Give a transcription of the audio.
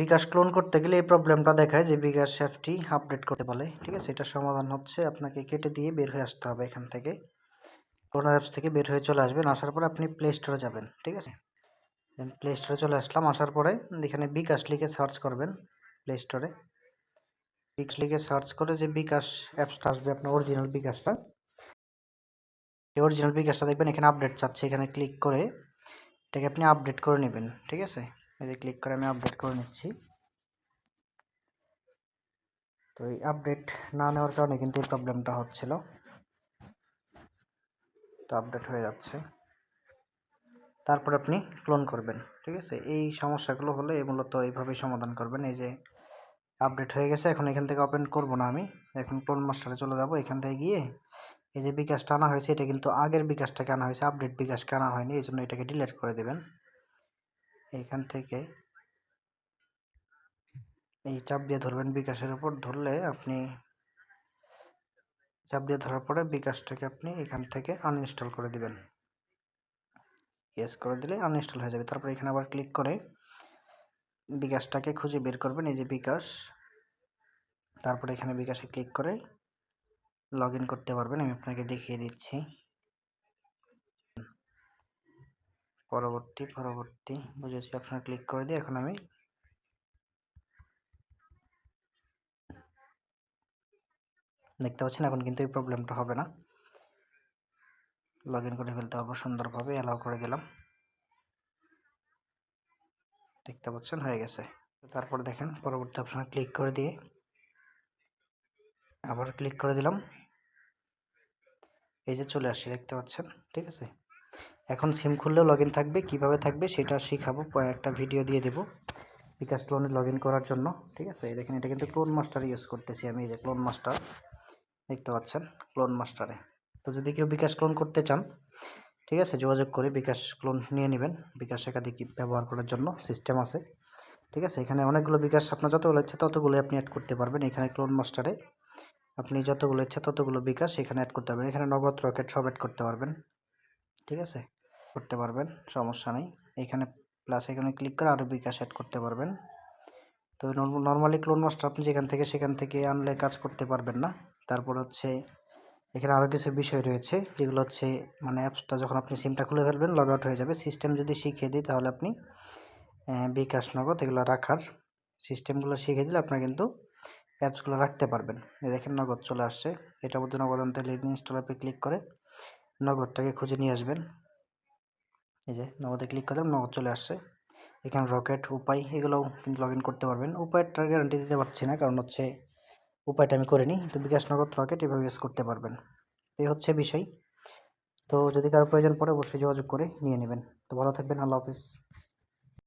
বিকাশ clone করতে গেলে এই প্রবলেমটা দেখায় যে বিকাশ অ্যাপটি আপডেট করতে বলে, ঠিক আছে? এটার সমাধান হচ্ছে আপনাকে কেটে দিয়ে বের হয়ে আসতে হবে এখান থেকে। ক্লোনার অ্যাপস থেকে বের হয়ে চলে আসবেন, আসার পরে আপনি প্লে স্টোরে যাবেন, ঠিক আছে? প্লে স্টোরে চলে আসলাম, আসার পরে এখানে বিকাশ লিখে সার্চ করবেন, প্লে স্টোরে। বিকাশ লিখে সার্চ করে যে বিকাশ অ্যাপসটা আসবে আপনার অরিজিনাল বিকাশটা। অরিজিনাল বিকাশটা দেখবেন এখানে আপডেট চাচ্ছে, এখানে ক্লিক করে এটাকে আপনি আপডেট করে নেবেন, ঠিক আছে? যে ক্লিক করে আমি আপডেট করে নিচ্ছি। তো এই আপডেট না নেওয়ার কারণে কিন্তু এই প্রবলেমটা হচ্ছিল। তো আপডেট হয়ে যাচ্ছে। তারপর আপনি ক্লোন করবেন, ঠিক আছে? এই সমস্যাগুলো হলে মূলত এইভাবেই সমাধান করবেন। এই যে আপডেট হয়ে গেছে, এখন এখান থেকে ওপেন করব না আমি। এখন ক্লোন মাস্টারে চলে যাব, এখান থেকে গিয়ে এই যে বিকাশটা আনা হয়েছে, এটা কিন্তু আগের বিকাশটাকে আনা হয়েছে আপডেট বিকাশকে আনা হয়নি, এই জন্য এটাকে ডিলিট করে দেবেন। এইখান থেকে এই চাপ দিয়ে ধরবেন বিকাশের উপর। ধরলে আপনি চাপ দিয়ে ধরার পরে বিকাশটাকে আপনি এখান থেকে আনইনস্টল করে দিবেন। ইয়েস করে দিলে আনইনস্টল হয়ে যাবে। তারপর এখানে আবার ক্লিক করে বিকাশটাকে খুঁজে বের করবেন, এই যে বিকাশ। তারপরে এখানে বিকাশে ক্লিক করে লগ করতে পারবেন, আমি আপনাকে দেখিয়ে দিচ্ছি। পরবর্তী পরবর্তী, বুঝেছি, আপনার ক্লিক করে দিয়ে এখন আমি দেখতে পাচ্ছেন, এখন কিন্তু এই প্রবলেমটা হবে না। লগ করে ফেলতে পারব সুন্দরভাবে অ্যালাউ করে দিলাম। দেখতে পাচ্ছেন, হয়ে গেছে। তারপর দেখেন, পরবর্তী অপশানে ক্লিক করে দিয়ে আবার ক্লিক করে দিলাম। এই যে চলে আসছে, দেখতে পাচ্ছেন, ঠিক আছে? এখন সিম খুললেও লগ থাকবে, কীভাবে থাকবে সেটা শিখাবো একটা ভিডিও দিয়ে দেবো, বিকাশ ক্লোনে লগ করার জন্য, ঠিক আছে? দেখেন এটা কিন্তু ক্লোন মাস্টার ইউজ করতেছি আমি, এই যে ক্লোন মাস্টার দেখতে পাচ্ছেন? ক্লোন মাস্টারে তো যদি কেউ বিকাশ ক্লোন করতে চান, ঠিক আছে, যোগাযোগ করে বিকাশ ক্লোন নিয়ে নেবেন, বিকাশ একাধিক ব্যবহার করার জন্য সিস্টেম আছে, ঠিক আছে? এখানে অনেকগুলো বিকাশ, আপনার যতগুলো ইচ্ছে ততগুলো আপনি অ্যাড করতে পারবেন, এখানে ক্লোন মাস্টারে আপনি যতগুলো ইচ্ছে ততগুলো বিকাশ এখানে অ্যাড করতে পারবেন, এখানে নগদ রকেট সব অ্যাড করতে পারবেন, ঠিক আছে? করতে পারবেন, সমস্যা নেই। এখানে প্লাস এখানে ক্লিক করে আরও বিকাশ অ্যাড করতে পারবেন। তো নর্মালি ক্লোন মাস্টার আপনি যেখান থেকে সেখান থেকে আনলে কাজ করতে পারবেন না। তারপর হচ্ছে এখানে আরও কিছু বিষয় রয়েছে, যেগুলো হচ্ছে মানে অ্যাপসটা যখন আপনি সিমটা খুলে ফেলবেন লগ আউট হয়ে যাবে। সিস্টেম যদি শিখিয়ে দিই তাহলে আপনি বিকাশ নগদ এগুলো রাখার সিস্টেমগুলো শিখিয়ে দিলে আপনার কিন্তু অ্যাপসগুলো রাখতে পারবেন। দেখেন নগদ চলে আসছে। এটা মধ্যে নগদ আনতে লিড ইনস্টল অ্যাপে ক্লিক করে নগদটাকে খুঁজে নিয়ে আসবেন। এই যে নগদে ক্লিক করলাম, নগদ চলে আসছে। এখানে রকেট উপায়, এগুলোও কিন্তু লগ করতে পারবেন। উপায়টার গ্যারান্টি দিতে পারছি না, কারণ হচ্ছে উপায়টা আমি করিনি তো বিকাশ নগদ রকেট এভাবে ইউজ করতে পারবেন। এই হচ্ছে বিষয়। তো যদি কারও প্রয়োজন পড়ে, অবশ্যই যোগাযোগ করে নিয়ে নেবেন। তো ভালো থাকবেন, আল্লাহ হাফিজ।